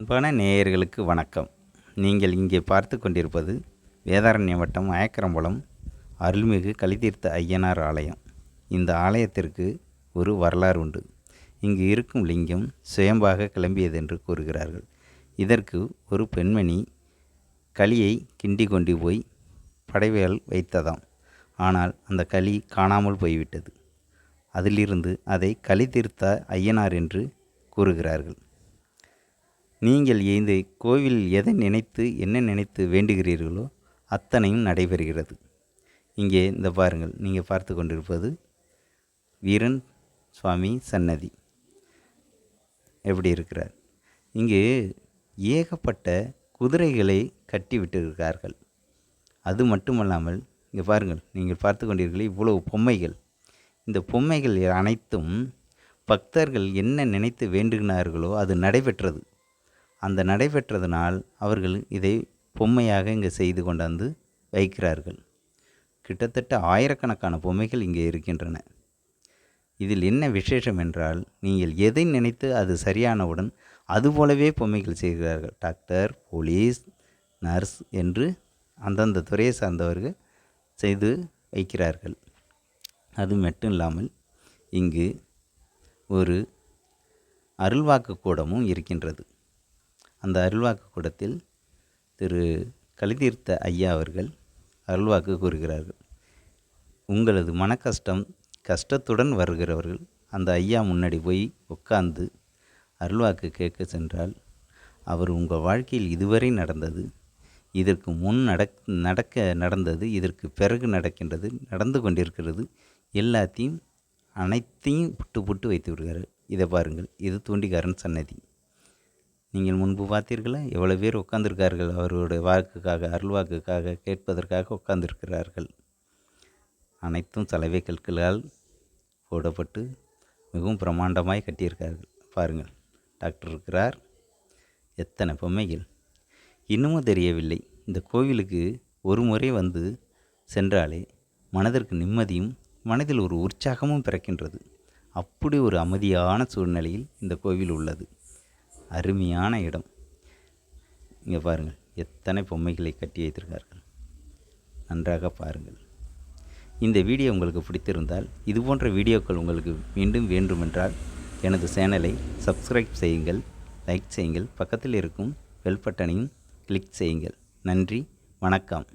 அன்பான நேயர்களுக்கு வணக்கம். நீங்கள் இங்கே பார்த்து கொண்டிருப்பது வேதாரண்ய வட்டம் அயக்கரம்பலம் அருள்மிகு கலிதீர்த்த ஐயனார் ஆலயம். இந்த ஆலயத்திற்கு ஒரு வரலாறு உண்டு. இங்கு இருக்கும் லிங்கம் சுயம்பாக கிளம்பியதென்று கூறுகிறார்கள். இதற்கு ஒரு பெண்மணி களியை கிண்டி கொண்டு போய் படைவேல் வைத்ததாம். ஆனால் அந்த களி காணாமல் போய்விட்டது. அதிலிருந்து அதை களி தீர்த்த ஐயனார் என்று கூறுகிறார்கள். நீங்கள் இந்த கோவிலில் எதை நினைத்து என்ன நினைத்து வேண்டுகிறீர்களோ அத்தனையும் நடைபெறுகிறது. இங்கே இந்த பாருங்கள் நீங்கள் பார்த்து கொண்டிருப்பது வீரன் சுவாமி சன்னதி. எப்படி இருக்கிறார்? இங்கு ஏகப்பட்ட குதிரைகளை கட்டி விட்டிருக்கிறார்கள். அது மட்டுமல்லாமல் இங்கே பாருங்கள் நீங்கள் பார்த்து கொண்டீர்கள் இவ்வளவு பொம்மைகள். இந்த பொம்மைகள் அனைத்தும் பக்தர்கள் என்ன நினைத்து வேண்டுகினார்களோ அது நடைபெற்றது. அந்த நடைபெற்றதனால் அவர்கள் இதை பொம்மையாக இங்கே செய்து கொண்டாந்து வைக்கிறார்கள். கிட்டத்தட்ட ஆயிரக்கணக்கான பொம்மைகள் இங்கே இருக்கின்றன. இதில் என்ன விசேஷம் என்றால் நீங்கள் எதை நினைத்து அது சரியானவுடன் அதுபோலவே பொம்மைகள் செய்கிறார்கள். டாக்டர் போலீஸ் நர்ஸ் என்று அந்தந்த துறையை சார்ந்தவர்கள் செய்து வைக்கிறார்கள். அது மட்டும் இல்லாமல் இங்கு ஒரு அருள்வாக்கு கூடமும் இருக்கின்றது. அந்த அருள்வாக்கு கூடத்தில் திரு கலிதீர்த்த ஐயா அவர்கள் அருள்வாக்கு கூறுகிறார்கள். உங்களது மன கஷ்டம் கஷ்டத்துடன் வருகிறவர்கள் அந்த ஐயா முன்னாடி போய் உட்கார்ந்து அருள்வாக்கு கேட்க சென்றால் அவர் உங்கள் வாழ்க்கையில் இதுவரை நடந்தது இதற்கு முன் நடக் நடக்க நடந்தது இதற்கு பிறகு நடக்கின்றது நடந்து கொண்டிருக்கிறது எல்லாத்தையும் அனைத்தையும் புட்டு புட்டு வைத்து விடுகிறார். இதை பாருங்கள். இது தூண்டிகாரன் சன்னதி. நீங்கள் முன்பு பார்த்தீர்களா? எவ்வளோ பேர் உட்காந்துருக்கார்கள் அவருடைய வாக்குக்காக அருள்வாக்குக்காக கேட்பதற்காக உட்கார்ந்திருக்கிறார்கள். அனைத்தும் சலவை கற்களால் போடப்பட்டு மிகவும் பிரம்மாண்டமாய் கட்டியிருக்கார்கள் பாருங்கள் டாக்டர் இருக்கிறார். எத்தனை பொம்மைகள். இன்னமும் தெரியவில்லை. இந்த கோவிலுக்கு ஒரு முறை வந்து சென்றாலே மனதிற்கு நிம்மதியும் மனதில் ஒரு உற்சாகமும் பிறக்கின்றது. அப்படி ஒரு அமைதியான சூழ்நிலையில் இந்த கோவில் உள்ளது. அருமையான இடம். இங்கே பாருங்கள் எத்தனை பொம்மைகளை கட்டி வைத்திருக்கார்கள் நன்றாக பாருங்கள். இந்த வீடியோ உங்களுக்கு பிடித்திருந்தால் இது போன்ற வீடியோக்கள் உங்களுக்கு மீண்டும் வேண்டுமென்றால் எனது சேனலை சப்ஸ்கிரைப் செய்யுங்கள் லைக் செய்யுங்கள் பக்கத்தில் இருக்கும் பெல் பட்டனையும் கிளிக் செய்யுங்கள். நன்றி வணக்கம்.